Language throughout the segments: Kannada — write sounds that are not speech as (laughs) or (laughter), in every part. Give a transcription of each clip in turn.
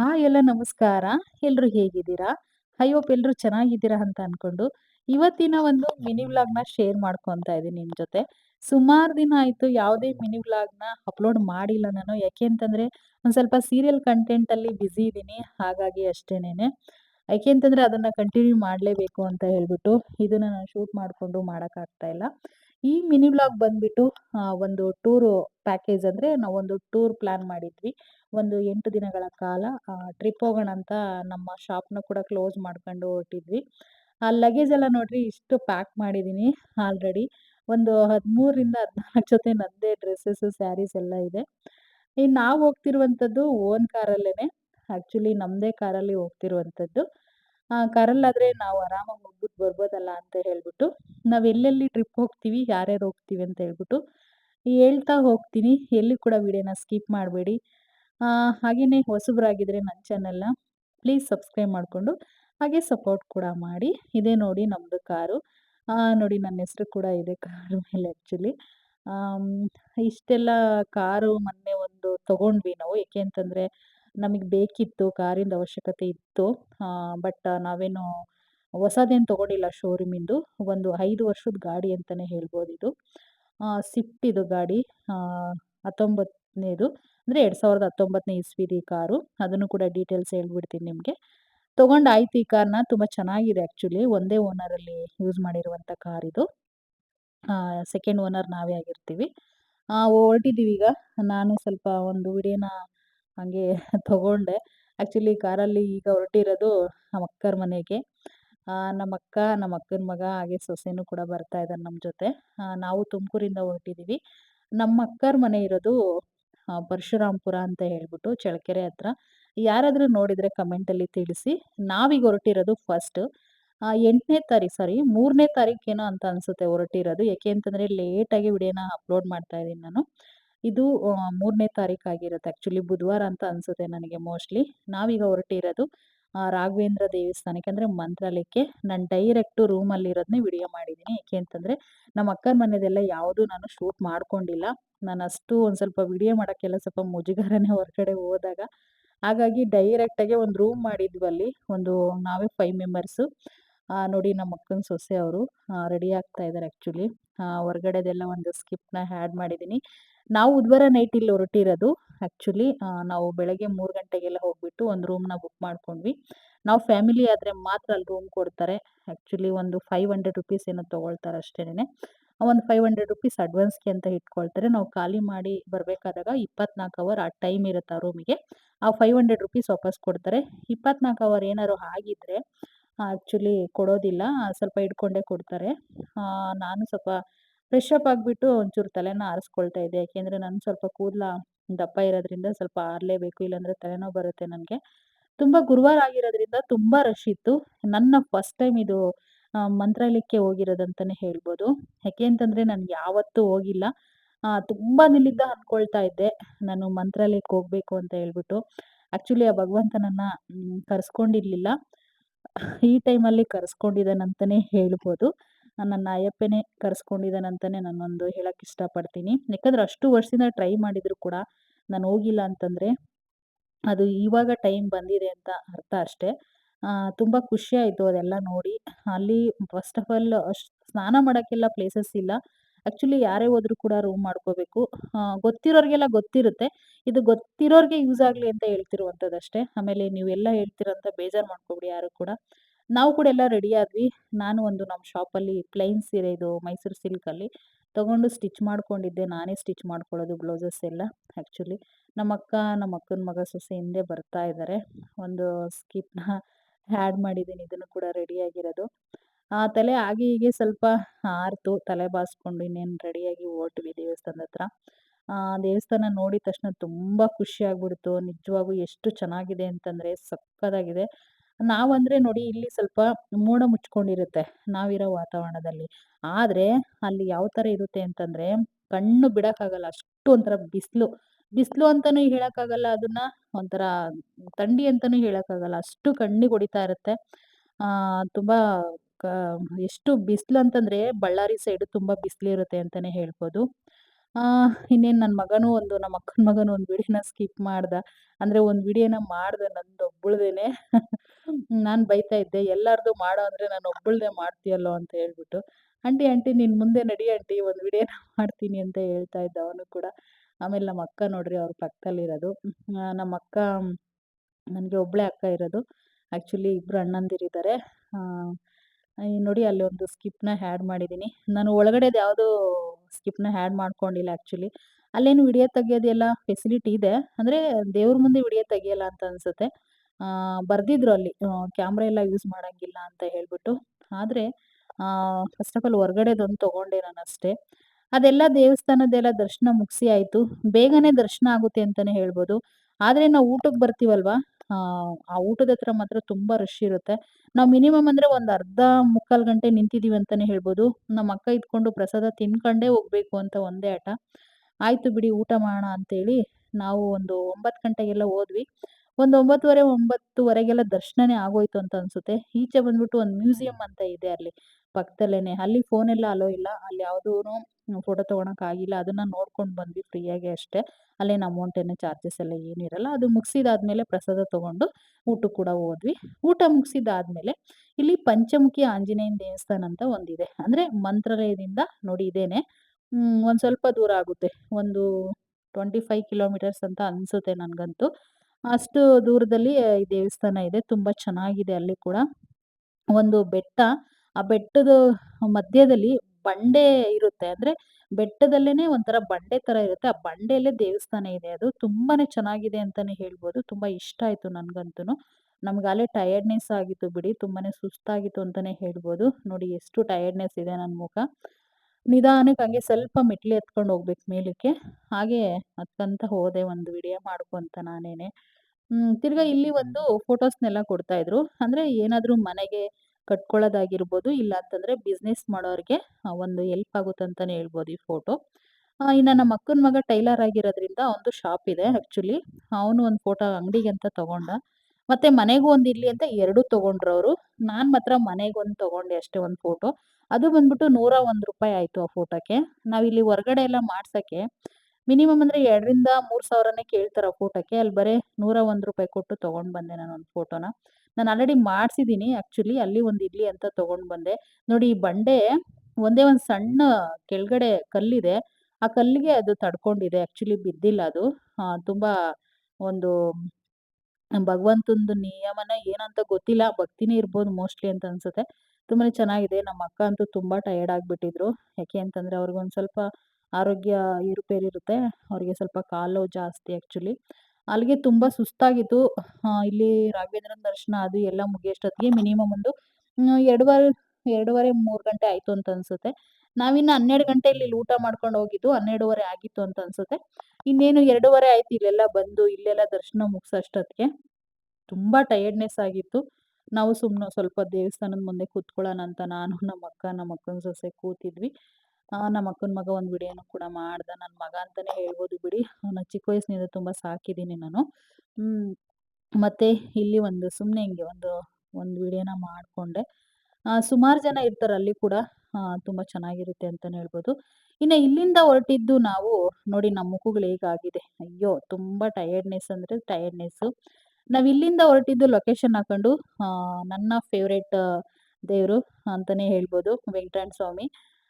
ಹಾಯ್ ಎಲ್ಲ ನಮಸ್ಕಾರ. ಎಲ್ರು ಹೇಗಿದ್ದೀರಾ? ಐ ಹೋಪ್ ಎಲ್ರು ಚೆನ್ನಾಗಿದ್ದೀರಾ ಅಂತ ಅನ್ಕೊಂಡು, ಇವತ್ತಿನ ಒಂದು ಮಿನಿ ವ್ಲಾಗ್‌ನ ಶೇರ್ ಮಾಡ್ಕೊಂತಾ ಇದ್ದೀನಿ ನಿಮ್ ಜೊತೆ. ಸುಮಾರು ದಿನ ಆಯ್ತು ಯಾವುದೇ ಮಿನಿ ವ್ಲಾಗ್‌ನ ಅಪ್‌ಲೋಡ್ ಮಾಡಿಲ್ಲ ನಾನು. ಯಾಕೆ ಅಂತಂದ್ರೆ, ಒಂದ್ ಸ್ವಲ್ಪ ಸೀರಿಯಲ್ ಕಂಟೆಂಟ್ ಅಲ್ಲಿ ಬ್ಯುಸಿ ಇದ್ದೀನಿ ಹಾಗಾಗಿ ಅಷ್ಟೇನೇನೆ. ಯಾಕೆ ಅಂತಂದ್ರೆ ಅದನ್ನ ಕಂಟಿನ್ಯೂ ಮಾಡ್ಲೇಬೇಕು ಅಂತ ಹೇಳ್ಬಿಟ್ಟು, ಇದನ್ನ ನಾನು ಶೂಟ್ ಮಾಡಿಕೊಂಡು ಮಾಡೋಕ್ಕಾಗ್ತಾ ಇಲ್ಲ. ಈ ಮಿನಿ ವ್ಲಾಗ್ ಬಂದ್ಬಿಟ್ಟು ಒಂದು ಟೂರ್ ಪ್ಯಾಕೇಜ್ ಅಂದ್ರೆ ನಾವೊಂದು ಟೂರ್ ಪ್ಲಾನ್ ಮಾಡಿದ್ವಿ. ಒಂದು ಎಂಟು ದಿನಗಳ ಕಾಲ ಟ್ರಿಪ್ ಹೋಗೋಣ ಅಂತ ನಮ್ಮ ಶಾಪ್‌ನ ಕೂಡ ಕ್ಲೋಸ್ ಮಾಡ್ಕೊಂಡು ಹೊರಟಿದ್ವಿ. ಆ ಲಗೇಜ್ ಎಲ್ಲ ನೋಡ್ರಿ, ಇಷ್ಟು ಪ್ಯಾಕ್ ಮಾಡಿದ್ದೀನಿ ಆಲ್ರೆಡಿ. ಒಂದು 13ರಿಂದ 14 ಜೊತೆ ನಂದೇ ಡ್ರೆಸ್ಸಸ್ ಸ್ಯಾರೀಸ್ ಎಲ್ಲ ಇದೆ. ಇನ್ನು ನಾವು ಹೋಗ್ತಿರುವಂಥದ್ದು ಓನ್ ಕಾರಲ್ಲೇ ಆಕ್ಚುಲಿ ನಮ್ಮದೇ ಕಾರಲ್ಲಿ ಹೋಗ್ತಿರುವಂತದ್ದು. ಆ ಕಾರಲ್ಲಾದ್ರೆ ನಾವು ಆರಾಮಾಗಿ ಹೋಗ್ಬಿಟ್ಟು ಬರ್ಬೋದಲ್ಲ ಅಂತ ಹೇಳ್ಬಿಟ್ಟು, ನಾವು ಎಲ್ಲೆಲ್ಲಿ ಟ್ರಿಪ್ ಹೋಗ್ತೀವಿ, ಯಾರ್ಯಾರು ಹೋಗ್ತೀವಿ ಅಂತ ಹೇಳ್ಬಿಟ್ಟು ಹೇಳ್ತಾ ಹೋಗ್ತೀನಿ. ಎಲ್ಲಿ ಕೂಡ ವಿಡಿಯೋನ ಸ್ಕಿಪ್ ಮಾಡಬೇಡಿ ಆ ಹಾಗೇನೇ ಹೊಸಬರಾಗಿದ್ರೆ ನನ್ನ ಚಾನೆಲ್‌ನ ಪ್ಲೀಸ್ ಸಬ್ಸ್ಕ್ರೈಬ್ ಮಾಡ್ಕೊಂಡು, ಹಾಗೆ ಸಪೋರ್ಟ್ ಕೂಡ ಮಾಡಿ. ಇದೇ ನೋಡಿ ನಮ್ಮದು ಕಾರು. ನೋಡಿ ನನ್ನ ಹೆಸರು ಕೂಡ ಇದೆ ಕಾರು ಮೇಲೆ ಆ್ಯಕ್ಚುಲಿ ಇಷ್ಟೆಲ್ಲ ಕಾರು ಮೊನ್ನೆ ಒಂದು ತಗೊಂಡ್ವಿ ನಾವು. ಏಕೆ ಅಂತಂದ್ರೆ ನಮಿಗ್ ಬೇಕಿತ್ತು, ಕಾರಿಂದು ಅವಶ್ಯಕತೆ ಇತ್ತು. ಬಟ್ ನಾವೇನು ಹೊಸದೇನು ತಗೊಂಡಿಲ್ಲ ಶೋರೂಮಿಂದು. ಒಂದು ಐದು ವರ್ಷದ ಗಾಡಿ ಅಂತಲೇ ಹೇಳ್ಬೋದು ಇದು ಸ್ವಿಫ್ಟ್ ಇದು ಗಾಡಿ. ಹತ್ತೊಂಬತ್ತನೇದು 19ನೇದು ಅಂದ್ರೆ 2019ನೇ ಇಸ್ವಿದು ಈ ಕಾರು. ಅದನ್ನು ಕೂಡ ಡೀಟೇಲ್ಸ್ ಹೇಳ್ಬಿಡ್ತೀನಿ ನಿಮ್ಗೆ. ತಗೊಂಡಾಯ್ತು ಈ ಕಾರ್‌ನ. ತುಂಬ ಚೆನ್ನಾಗಿದೆ ಆ್ಯಕ್ಚುಲಿ ಒಂದೇ ಓನರಲ್ಲಿ ಯೂಸ್ ಮಾಡಿರುವಂಥ ಕಾರ್ ಇದು ಸೆಕೆಂಡ್ ಓನರ್ ನಾವೇ ಆಗಿರ್ತೀವಿ. ಹೊರಟಿದ್ದೀವಿ ಈಗ. ನಾನು ಸ್ವಲ್ಪ ಒಂದು ವಿಡಿಯೋನ ಹಂಗೆ (laughs) ತಗೊಂಡೆ. ಆ್ಯಕ್ಚುಲಿ ಕಾರಲ್ಲಿ ಈಗ ಹೊರಟಿರೋದು ನಮ್ಮ ಅಕ್ಕರ ಮನೆಗೆ. ನಮ್ಮ ಅಕ್ಕ, ನಮ್ಮ ಅಕ್ಕನ ಮಗ ಹಾಗೆ ಸೊಸೆನೂ ಕೂಡ ಬರ್ತಾ ಇದ್ದಾರೆ ನಮ್ಮ ಜೊತೆ. ನಾವು ತುಮಕೂರಿಂದ ಹೊರಟಿದ್ದೀವಿ ನಮ್ಮ ಅಕ್ಕರ ಮನೆ ಇರೋದು ಪರಶುರಾಮ್ಪುರ ಅಂತ ಹೇಳ್ಬಿಟ್ಟು ಚಳ್ಳಕೆರೆ ಹತ್ರ. ಯಾರಾದರೂ ನೋಡಿದ್ರೆ ಕಮೆಂಟಲ್ಲಿ ತಿಳಿಸಿ. ನಾವೀಗ ಹೊರಟಿರೋದು ಫಸ್ಟ್. ಎಂಟನೇ 8ನೇ ಸಾರಿ 3ನೇ ತಾರೀಕೇನೋ ಅಂತ ಅನ್ಸುತ್ತೆ ಹೊರಟಿರೋದು. ಯಾಕೆ ಅಂತಂದ್ರೆ ಲೇಟಾಗಿ ವಿಡಿಯೋನ ಅಪ್‌ಲೋಡ್ ಮಾಡ್ತಾ ಇದೀನಿ ನಾನು. ಇದು ಅ 3ನೇ ತಾರೀಖ್ ಆಗಿರುತ್ತೆ ಆಕ್ಚುಲಿ ಬುಧವಾರ ಅಂತ ಅನ್ಸುತ್ತೆ ನನಗೆ ಮೋಸ್ಟ್‌ಲಿ. ನಾವೀಗ ಹೊರಟಿರೋದು ರಾಘವೇಂದ್ರ ದೇವಸ್ಥಾನಕ್ಕೆ, ಅಂದ್ರೆ ಮಂತ್ರಾಲಯಕ್ಕೆ. ನಾನು ಡೈರೆಕ್ಟ್ ರೂಮಲ್ಲಿರೋದನ್ನೇ ವಿಡಿಯೋ ಮಾಡಿದ್ದೀನಿ ಏಕೆ ಅಂತಂದ್ರೆ, ನಮ್ಮ ಅಕ್ಕನ ಮನೆಯದೆಲ್ಲ ಯಾವುದು ನಾನು ಶೂಟ್ ಮಾಡ್ಕೊಂಡಿಲ್ಲ. ನಾನು ಅಷ್ಟು ಒಂದು ಸ್ವಲ್ಪ ವಿಡಿಯೋ ಮಾಡೋಕ್ಕೆಲ್ಲ ಸ್ವಲ್ಪ ಮುಜುಗರನೇ (laughs) ಹೊರಗಡೆ ಹೋದಾಗ. ಹಾಗಾಗಿ ಡೈರೆಕ್ಟಾಗೆ ಒಂದು ರೂಮ್ ಮಾಡಿದ್ವಿ ಅಲ್ಲಿ. ಒಂದು, ನಾವೇ ಫೈವ್ ಮೆಂಬರ್ಸು. ನೋಡಿ ನಮ್ಮ ಅಕ್ಕನ ಸೊಸೆ ಅವರು ರೆಡಿ ಆಗ್ತಾ ಇದ್ದಾರೆ ಆ್ಯಕ್ಚುಲಿ ಹೊರಗಡೆದೆಲ್ಲ ಒಂದು ಸ್ಕಿಪ್‌ನ ಆ್ಯಡ್ ಮಾಡಿದೀನಿ. ನಾವು ಬುಧವಾರ ನೈಟ್ ಇಲ್ಲಿ ಹೊರಟಿರೋದು. ಆ್ಯಕ್ಚುಲಿ ನಾವು ಬೆಳಗ್ಗೆ ಮೂರು ಗಂಟೆಗೆಲ್ಲ ಹೋಗ್ಬಿಟ್ಟು ಒಂದು ರೂಮ್‌ನ ಬುಕ್ ಮಾಡ್ಕೊಂಡ್ವಿ. ನಾವು ಫ್ಯಾಮಿಲಿ ಆದರೆ ಮಾತ್ರ ಅಲ್ಲಿ ರೂಮ್ ಕೊಡ್ತಾರೆ. ಆ್ಯಕ್ಚುಲಿ ಒಂದು 500 ರುಪೀಸ್ ಏನೋ ತೊಗೊಳ್ತಾರೆ ಅಷ್ಟೇನೆ. ಒಂದು 500 ರುಪೀಸ್ ಅಡ್ವಾನ್ಸ್‌ಗೆ ಅಂತ ಇಟ್ಕೊಳ್ತಾರೆ. ನಾವು ಖಾಲಿ ಮಾಡಿ ಬರಬೇಕಾದಾಗ ಇಪ್ಪತ್ನಾಲ್ಕು ಅವರ್ ಆ ಟೈಮ್ ಇರುತ್ತೆ ಆ ರೂಮಿಗೆ. ಆ 500 ರುಪೀಸ್ ವಾಪಸ್ ಕೊಡ್ತಾರೆ. 24 ಅವರ್ ಏನಾದ್ರು ಆಗಿದ್ದರೆ ಆ್ಯಕ್ಚುಲಿ ಕೊಡೋದಿಲ್ಲ. ಸ್ವಲ್ಪ ಇಟ್ಕೊಂಡೇ ಕೊಡ್ತಾರೆ. ನಾನು ಸ್ವಲ್ಪ ಫ್ರೆಶ್ ಅಪ್ ಆಗಿಬಿಟ್ಟು ಒಂಚೂರು ತಲೆನ ಆರಿಸ್ಕೊಳ್ತಾ ಇದ್ದೆ. ಯಾಕೆಂದ್ರೆ ನಾನು ಸ್ವಲ್ಪ ಕೂದಲ ದಪ್ಪ ಇರೋದ್ರಿಂದ ಸ್ವಲ್ಪ ಆರಲೇಬೇಕು. ಇಲ್ಲಾಂದರೆ ತಲೆನೋವು ಬರುತ್ತೆ ನನಗೆ ತುಂಬಾ ಗುರುವಾರ ಆಗಿರೋದ್ರಿಂದ ತುಂಬಾ ರಶ್ ಇತ್ತು. ನನ್ನ ಫಸ್ಟ್ ಟೈಮ್ ಇದು ಮಂತ್ರಾಲಯಕ್ಕೆ ಹೋಗಿರೋದಂತಾನೆ ಹೇಳ್ಬೋದು. ಯಾಕೆ ಅಂತಂದರೆ ನಾನು ಯಾವತ್ತೂ ಹೋಗಿಲ್ಲ. ತುಂಬ ದಿನದಿಂದ ಅನ್ಕೊಳ್ತಾ ಇದ್ದೆ. ನಾನು ಮಂತ್ರಾಲಯಕ್ಕೆ ಹೋಗ್ಬೇಕು ಅಂತ ಹೇಳ್ಬಿಟ್ಟು. ಆಕ್ಚುಲಿ ಆ ಭಗವಂತನನ್ನು ಕರ್ಸ್ಕೊಂಡಿರ್ಲಿಲ್ಲ. ಈ ಟೈಮಲ್ಲಿ ಕರ್ಸ್ಕೊಂಡಿದ್ದಾನಂತಾನೆ ಹೇಳ್ಬೋದು. ನನ್ನ ಅಯ್ಯಪ್ಪನೇ ಕರ್ಸ್ಕೊಂಡಿದ್ದಾನಂತಾನೆ ನಾನೊಂದು ಹೇಳಕ್ ಇಷ್ಟಪಡ್ತೀನಿ. ಯಾಕಂದ್ರೆ ಅಷ್ಟು ವರ್ಷದಿಂದ ಟ್ರೈ ಮಾಡಿದ್ರು ಕೂಡ ನಾನು ಹೋಗಿಲ್ಲ ಅಂತಂದ್ರೆ, ಅದು ಇವಾಗ ಟೈಮ್ ಬಂದಿದೆ ಅಂತ ಅರ್ಥ ಅಷ್ಟೇ. ತುಂಬ ಖುಷಿ ಆಯ್ತು ಅದೆಲ್ಲ ನೋಡಿ. ಅಲ್ಲಿ ಫಸ್ಟ್ ಆಫ್ ಆಲ್ ಅಷ್ಟು ಸ್ನಾನ ಮಾಡೋಕ್ಕೆಲ್ಲ ಪ್ಲೇಸಸ್ ಇಲ್ಲ. ಆ್ಯಕ್ಚುಲಿ ಯಾರೇ ಹೋದ್ರು ಕೂಡ ರೂಮ್ ಮಾಡ್ಕೋಬೇಕು. ಗೊತ್ತಿರೋರಿಗೆಲ್ಲ ಗೊತ್ತಿರುತ್ತೆ. ಇದು ಗೊತ್ತಿರೋರಿಗೆ ಯೂಸ್ ಆಗಲಿ ಅಂತ ಹೇಳ್ತಿರುವಂತದ್ದಷ್ಟೇ. ಆಮೇಲೆ ನೀವೆಲ್ಲ ಹೇಳ್ತಿರೋ ಅಂತ ಬೇಜಾರು ಮಾಡ್ಕೋಬೇಡಿ ಯಾರು ಕೂಡ. ನಾವು ಕೂಡ ಎಲ್ಲ ರೆಡಿ ಆದ್ವಿ. ನಾನು ಒಂದು ನಮ್ಮ ಶಾಪಲ್ಲಿ ಪ್ಲೈನ್ ಸೀರೆ ಇದು ಮೈಸೂರು ಸಿಲ್ಕಲ್ಲಿ ತಗೊಂಡು ಸ್ಟಿಚ್ ಮಾಡ್ಕೊಂಡಿದ್ದೆ. ನಾನೇ ಸ್ಟಿಚ್ ಮಾಡ್ಕೊಳ್ಳೋದು ಬ್ಲೌಸಸ್ ಎಲ್ಲ ಆ್ಯಕ್ಚುಲಿ ನಮ್ಮ ಅಕ್ಕ, ನಮ್ಮ ಅಕ್ಕನ ಮಗ, ಸೊಸೆ ಹಿಂದೆ ಬರ್ತಾ ಇದ್ದಾರೆ. ಒಂದು ಸ್ಕಿಪ್‌ನ ಆ್ಯಡ್ ಮಾಡಿದ್ದೀನಿ ಇದನ್ನು ಕೂಡ ರೆಡಿಯಾಗಿರೋದು ಆ ತಲೆ ಆಗಿ ಹೀಗೆ ಸ್ವಲ್ಪ ಆರ್ತು. ತಲೆ ಬಾಸ್ಕೊಂಡು ಇನ್ನೇನು ರೆಡಿಯಾಗಿ ಹೊರಟ್ವಿ ದೇವಸ್ಥಾನದ ಹತ್ರ. ದೇವಸ್ಥಾನ ನೋಡಿದ ತಕ್ಷಣ ತುಂಬ ಖುಷಿ ನಿಜವಾಗೂ ಎಷ್ಟು ಚೆನ್ನಾಗಿದೆ ಅಂತಂದರೆ ಸಕ್ಕತ್ತಾಗಿದೆ. ನಾವಂದ್ರೆ ನೋಡಿ ಇಲ್ಲಿ ಸ್ವಲ್ಪ ಮೋಡ ಮುಚ್ಕೊಂಡಿರುತ್ತೆ. ನಾವಿರೋ ವಾತಾವರಣದಲ್ಲಿ. ಆದ್ರೆ ಅಲ್ಲಿ ಯಾವ ತರ ಇರುತ್ತೆ ಅಂತಂದ್ರೆ ಕಣ್ಣು ಬಿಡಕ್ಕಾಗಲ್ಲ. ಅಷ್ಟು ಒಂಥರ ಬಿಸಿಲು ಬಿಸಿಲು ಅಂತಾನೂ ಹೇಳಕ್ಕಾಗಲ್ಲ ಅದನ್ನ. ಒಂಥರ ಥಂಡಿ ಅಂತಾನೂ ಹೇಳಕ್ಕಾಗಲ್ಲ. ಅಷ್ಟು ಕಣ್ಣಿಗೆ ಹೊಡಿತಾ ಇರುತ್ತೆ. ಆ ತುಂಬಾ ಕ ಎಷ್ಟು ಬಿಸಿಲು ಅಂತಂದ್ರೆ ಬಳ್ಳಾರಿ ಸೈಡು ತುಂಬಾ ಬಿಸ್ಲಿರುತ್ತೆ ಅಂತಾನೆ ಹೇಳ್ಬೋದು. ಆ, ಇನ್ನೇನು ನನ್ನ ಮಗನೂ ಒಂದು ನಮ್ಮ ಅಕ್ಕನ ಮಗನೂ ಒಂದು ವಿಡಿಯೋನ ಸ್ಕಿಪ್ ಮಾಡ್ದ. ಅಂದ್ರೆ ಒಂದು ವಿಡಿಯೋನ ಮಾಡ್ದೆ ನಂದೊಬ್ಬಳ್ದೇನೆ. ನಾನು ಬೈತಾ ಇದ್ದೆ, ಎಲ್ಲಾರ್ದು ಮಾಡೋ ಅಂದ್ರೆ ನಾನೊಬ್ಬಳ್ದೇ ಮಾಡ್ತೀಯಲ್ಲೋ ಅಂತ ಹೇಳ್ಬಿಟ್ಟು. ಆಂಟಿ, ಆಂಟಿ ನಿನ್ ಮುಂದೆ ನಡಿ ಆಂಟಿ ಒಂದು ವಿಡಿಯೋನ (laughs) ಮಾಡ್ತೀನಿ ಅಂತ ಹೇಳ್ತಾ ಇದ್ದ ಅವನು ಕೂಡ. ಆಮೇಲೆ ನಮ್ಮ ಅಕ್ಕ ನೋಡ್ರಿ ಅವ್ರ ಪಕ್ಕದಲ್ಲಿರೋದು. ನಮ್ಮ ಅಕ್ಕ ನನಗೆ ಒಬ್ಬಳೇ ಅಕ್ಕ ಇರೋದು. ಆ್ಯಕ್ಚುಲಿ ಇಬ್ಬರು ಅಣ್ಣಂದಿರಿದ್ದಾರೆ. ನೋಡಿ ಅಲ್ಲಿ ಒಂದು ಸ್ಕಿಪ್‌ನ ಆ್ಯಡ್ ಮಾಡಿದ್ದೀನಿ. ನಾನು ಒಳಗಡೆದು ಯಾವುದೂ ಸ್ಕಿಪ್‌ನ ಆ್ಯಡ್ ಮಾಡ್ಕೊಂಡಿಲ್ಲ ಆ್ಯಕ್ಚುಲಿ. ಅಲ್ಲೇನು ವಿಡಿಯೋ ತೆಗಿಯೋದೆಲ್ಲ ಫೆಸಿಲಿಟಿ ಇದೆ. ಅಂದ್ರೆ ದೇವ್ರ ಮುಂದೆ ವಿಡಿಯೋ ತೆಗಿಯಲ್ಲ ಅಂತ ಅನ್ಸುತ್ತೆ. ಬರ್ದಿದ್ರು ಅಲ್ಲಿ ಕ್ಯಾಮ್ರಾ ಎಲ್ಲ ಯೂಸ್ ಮಾಡಂಗಿಲ್ಲ ಅಂತ ಹೇಳ್ಬಿಟ್ಟು. ಆದ್ರೆ ಫಸ್ಟ್ ಆಫ್ ಆಲ್ ಹೊರಗಡೆದೊಂದು ತಗೊಂಡೆ ಅಷ್ಟೇ ಅದೆಲ್ಲ ದೇವಸ್ಥಾನದ್ದೆಲ್ಲ ದರ್ಶನ ಮುಗಿಸಿ ಆಯಿತು ಬೇಗನೆ ದರ್ಶನ ಆಗುತ್ತೆ ಅಂತಾನೆ ಹೇಳ್ಬೋದು. ಆದ್ರೆ ನಾವು ಊಟಕ್ಕೆ ಬರ್ತೀವಲ್ವಾ, ಆ, ಊಟದ ಹತ್ರ ಮಾತ್ರ ತುಂಬಾ ರಶ್ ಇರುತ್ತೆ. ನಾವು ಮಿನಿಮಮ್ ಅಂದ್ರೆ ಒಂದು ಅರ್ಧ ಮುಕ್ಕಾಲು ಗಂಟೆ ನಿಂತಿದೀವಿ ಅಂತಾನೆ ಹೇಳ್ಬೋದು. ನಮ್ಮ ಅಕ್ಕ ಇದ್ಕೊಂಡು ಪ್ರಸಾದ ತಿನ್ಕೊಂಡೇ ಹೋಗ್ಬೇಕು ಅಂತ ಒಂದೇ ಆಟ ಆಯಿತು ಬಿಡಿ ಊಟ ಮಾಡೋಣ ಅಂತೇಳಿ ನಾವು ಒಂದು ಒಂಬತ್ತು ಗಂಟೆಗೆಲ್ಲ ಹೋದ್ವಿ. ಒಂದು 9:30, 9:30ಗೆಲ್ಲ ದರ್ಶನನೇ ಆಗೋಯ್ತು ಅಂತ ಅನ್ಸುತ್ತೆ. ಈಚೆ ಬಂದ್ಬಿಟ್ಟು ಒಂದು ಮ್ಯೂಸಿಯಂ ಅಂತ ಇದೆ ಅಲ್ಲಿ ಪಕ್ಕದಲ್ಲೇನೆ. ಅಲ್ಲಿ ಫೋನ್ ಎಲ್ಲ ಅಲೋ ಇಲ್ಲ. ಅಲ್ಲಿ ಯಾವುದೂ ಫೋಟೋ ತಗೊಳಕ್ ಆಗಿಲ್ಲ. ಅದನ್ನ ನೋಡ್ಕೊಂಡು ಬಂದ್ವಿ ಫ್ರೀಯಾಗಿ ಅಷ್ಟೇ. ಅಲ್ಲೇನು ಅಮೌಂಟ್ ಏನು ಚಾರ್ಜಸ್ ಎಲ್ಲ ಏನಿರಲ್ಲ. ಅದು ಮುಗಿಸಿದಾದ್ಮೇಲೆ ಪ್ರಸಾದ ತಗೊಂಡು ಊಟಕ್ಕೆ ಕೂಡ ಹೋದ್ವಿ. ಊಟ ಮುಗಿಸಿದಾದ್ಮೇಲೆ ಇಲ್ಲಿ ಪಂಚಮುಖಿ ಆಂಜನೇಯನ ದೇವಸ್ಥಾನ ಅಂತ ಒಂದಿದೆ. ಅಂದ್ರೆ ಮಂತ್ರಾಲಯದಿಂದ ನೋಡಿ ಇದೇನೆ. ಹ್ಮ್, ಒಂದ್ ಸ್ವಲ್ಪ ದೂರ ಆಗುತ್ತೆ. ಒಂದು 25 ಕಿಲೋಮೀಟರ್ಸ್ ಅಂತ ಅನ್ಸುತ್ತೆ ನನ್ಗಂತೂ. ಅಷ್ಟು ದೂರದಲ್ಲಿ ಈ ದೇವಸ್ಥಾನ ಇದೆ. ತುಂಬಾ ಚೆನ್ನಾಗಿದೆ ಅಲ್ಲಿ ಕೂಡ. ಒಂದು ಬೆಟ್ಟ, ಆ ಬೆಟ್ಟದ ಮಧ್ಯದಲ್ಲಿ ಬಂಡೆ ಇರುತ್ತೆ. ಅಂದ್ರೆ ಬೆಟ್ಟದಲ್ಲೇನೆ ಒಂಥರ ಬಂಡೆ ತರ ಇರುತ್ತೆ. ಆ ಬಂಡೆಯಲ್ಲೇ ದೇವಸ್ಥಾನ ಇದೆ ಅದು. ತುಂಬಾನೇ ಚೆನ್ನಾಗಿದೆ ಅಂತಾನೆ ಹೇಳ್ಬೋದು. ತುಂಬಾ ಇಷ್ಟ ಆಯ್ತು ನಮ್ಗೆ ಅಲ್ಲೇ ಟಯರ್ಡ್‌ನೆಸ್ ಆಗಿತ್ತು ಬಿಡಿ. ತುಂಬಾನೇ ಸುಸ್ತಾಗಿತ್ತು ಅಂತಾನೆ ಹೇಳ್ಬೋದು. ನೋಡಿ ಎಷ್ಟು ಟಯರ್ಡ್‌ನೆಸ್ ಇದೆ ನನ್ನ ಮುಖ. ನಿಧಾನಕ್ಕೆ ಹಂಗೆ ಸ್ವಲ್ಪ ಮೆಟ್ಲು ಎತ್ಕೊಂಡು ಹೋಗ್ಬೇಕು ಮೇಲಕ್ಕೆ. ಹಾಗೆ ಹತ್ಕೊಂತ ಹೋದೆ ಒಂದು ವಿಡಿಯೋ ಮಾಡ್ಕೊಂತ ನಾನೇನೆ. ಹ್ಮ್, ತಿರ್ಗಾ ಇಲ್ಲಿ ಒಂದು ಫೋಟೋಸ್‌ನೆಲ್ಲ ಕೊಡ್ತಾ ಇದ್ರು. ಅಂದ್ರೆ ಏನಾದ್ರು ಮನೆಗೆ ಕಟ್ಕೊಳ್ಳೋದಾಗಿರ್ಬೋದು, ಇಲ್ಲ ಅಂತಂದ್ರೆ ಬಿಸ್ನೆಸ್ ಮಾಡೋರಿಗೆ ಒಂದು ಹೆಲ್ಪ್ ಆಗುತ್ತೆ ಅಂತಾನೆ ಹೇಳ್ಬೋದು ಈ ಫೋಟೋ. ಇನ್ನು ಇನ್ನ ನಮ್ಮ ಅಕ್ಕನ ಮಗ ಟೈಲರ್ ಆಗಿರೋದ್ರಿಂದ ಒಂದು ಶಾಪ್ ಇದೆ ಆ್ಯಕ್ಚುಲಿ. ಅವನು ಒಂದು ಫೋಟೋ ಅಂಗಡಿಗೆ ಅಂತ ತಗೊಂಡ. ಮತ್ತೆ ಮನೆಗೂ ಒಂದು ಇರ್ಲಿ ಅಂತ ಎರಡೂ ತಗೊಂಡ್ರು ಅವ್ರು. ನಾನ್ ಮಾತ್ರ ಮನೆಗೊಂದು ತಗೊಂಡೆ ಅಷ್ಟೇ ಒಂದು ಫೋಟೋ. ಅದು ಬಂದ್ಬಿಟ್ಟು ₹101 ಆಯ್ತು ಆ ಫೋಟೋಕ್ಕೆ. ನಾವಿಲ್ಲಿ ಹೊರಗಡೆ ಎಲ್ಲ ಮಾಡ್ಸಕ್ಕೆ ಮಿನಿಮಮ್ ಅಂದ್ರೆ 2ರಿಂದ 3,000ನೇ ಕೇಳ್ತಾರೆ ಆ ಫೋಟೋಕ್ಕೆ. ಅಲ್ಲಿ ಬರೇ ₹101 ಕೊಟ್ಟು ತಗೊಂಡ್ ಬಂದೆ ಒಂದು ಫೋಟೋನ. ನಾನು ಆಲ್ರೆಡಿ ಮಾಡ್ಸಿದ್ದೀನಿ ಆ್ಯಕ್ಚುಲಿ. ಅಲ್ಲಿ ಒಂದು ಇಡ್ಲಿ ಅಂತ ತಗೊಂಡ್ ಬಂದೆ. ನೋಡಿ ಈ ಬಂಡೆ ಒಂದೇ ಒಂದು ಸಣ್ಣ ಕೆಳಗಡೆ ಕಲ್ಲಿದೆ. ಆ ಕಲ್ಲಿಗೆ ಅದು ತಡ್ಕೊಂಡಿದೆ. ಆ್ಯಕ್ಚುಲಿ ಬಿದ್ದಿಲ್ಲ ಅದು. ತುಂಬಾ ಒಂದು ಭಗವಂತಂದು ನಿಯಮನ ಏನಂತ ಗೊತ್ತಿಲ್ಲ. ಭಕ್ತಿನೇ ಇರ್ಬೋದು ಮೋಸ್ಟ್‌ಲಿ ಅಂತ ಅನ್ಸುತ್ತೆ. ತುಂಬಾನೇ ಚೆನ್ನಾಗಿದೆ. ನಮ್ಮ ಅಕ್ಕ ಅಂತೂ ತುಂಬಾ ಟಯರ್ಡ್ ಆಗಿಬಿಟ್ಟಿದ್ರು ಯಾಕೆ ಅಂತಂದ್ರೆ ಅವ್ರಿಗೊಂದು ಸ್ವಲ್ಪ ಆರೋಗ್ಯ ಏರುಪೇರಿರುತ್ತೆ. ಅವ್ರಿಗೆ ಸ್ವಲ್ಪ ಕಾಲು ಜಾಸ್ತಿ ಆ್ಯಕ್ಚುಲಿ. ಅಲ್ಲಿಗೆ ತುಂಬಾ ಸುಸ್ತಾಗಿತ್ತು. ಇಲ್ಲಿ ರಾಘವೇಂದ್ರನ ದರ್ಶನ ಅದು ಎಲ್ಲ ಮುಗಿಯೋಷ್ಟೊತ್ತಿಗೆ ಮಿನಿಮಮ್ ಒಂದು 2:15 2:30, 3 ಗಂಟೆ ಆಯ್ತು ಅಂತ ಅನ್ಸುತ್ತೆ. ನಾವಿನ್ನು 12 ಗಂಟೆಯಲ್ಲಿ ಇಲ್ಲಿ ಊಟ ಮಾಡ್ಕೊಂಡು ಹೋಗಿದ್ದು 12:30 ಆಗಿತ್ತು ಅಂತ ಅನ್ಸುತ್ತೆ. ಇನ್ನೇನು 2:30 ಆಯ್ತು ಇಲ್ಲೆಲ್ಲ ಬಂದು ಇಲ್ಲೆಲ್ಲ ದರ್ಶನ ಮುಗಿಸೋಷ್ಟೊತ್ತಿಗೆ ತುಂಬಾ ಟಯರ್ಡ್‌ನೆಸ್ ಆಗಿತ್ತು. ನಾವು ಸುಮ್ಮನೆ ಸ್ವಲ್ಪ ದೇವಸ್ಥಾನದ ಮುಂದೆ ಕೂತ್ಕೊಳ್ಳೋಣ ಅಂತ ನಾನು, ನಮ್ಮ ಅಕ್ಕ, ನಮ್ಮ ಅಕ್ಕನ ಸೊಸೆ ಕೂತಿದ್ವಿ. ನಮ್ಮ ಅಕ್ಕನ ಮಗ ಒಂದು ವಿಡಿಯೋನು ಕೂಡ ಮಾಡ್ದ. ನನ್ನ ಮಗ ಅಂತಾನೆ ಹೇಳ್ಬೋದು ಬಿಡಿ. ಅವನ ಚಿಕ್ಕ ವಯಸ್ಸಿನಿಂದ ತುಂಬಾ ಸಾಕಿದ್ದೀನಿ ನಾನು. ಮತ್ತೆ ಇಲ್ಲಿ ಒಂದು ಸುಮ್ಮನೆ ಹಿಂಗೆ ಒಂದು ಒಂದು ವಿಡಿಯೋನ ಮಾಡ್ಕೊಂಡೆ. ಸುಮಾರು ಜನ ಇರ್ತಾರೆ ಅಲ್ಲಿ ಕೂಡ. ತುಂಬ ಚೆನ್ನಾಗಿರುತ್ತೆ ಅಂತ ಹೇಳ್ಬೋದು. ಇನ್ನ ಇಲ್ಲಿಂದ ಹೊರಟಿದ್ದು ನಾವು ನೋಡಿ ನಮ್ಮ ಮುಖಗಳು ಹೇಗಾಗಿದೆ. ಅಯ್ಯೋ! ತುಂಬಾ ಟಯರ್ಡ್‌ನೆಸ್ ಅಂದ್ರೆ ಟಯರ್ಡ್‌ನೆಸ್ಸು. ನಾವು ಇಲ್ಲಿಂದ ಹೊರಟಿದ್ದು ಲೊಕೇಶನ್ ಹಾಕೊಂಡು ನನ್ನ ಫೇವ್ರೇಟ್ ದೇವರು ಅಂತಾನೆ ಹೇಳ್ಬೋದು. ವೆಂಕಟರಾಯಣ ಸ್ವಾಮಿ.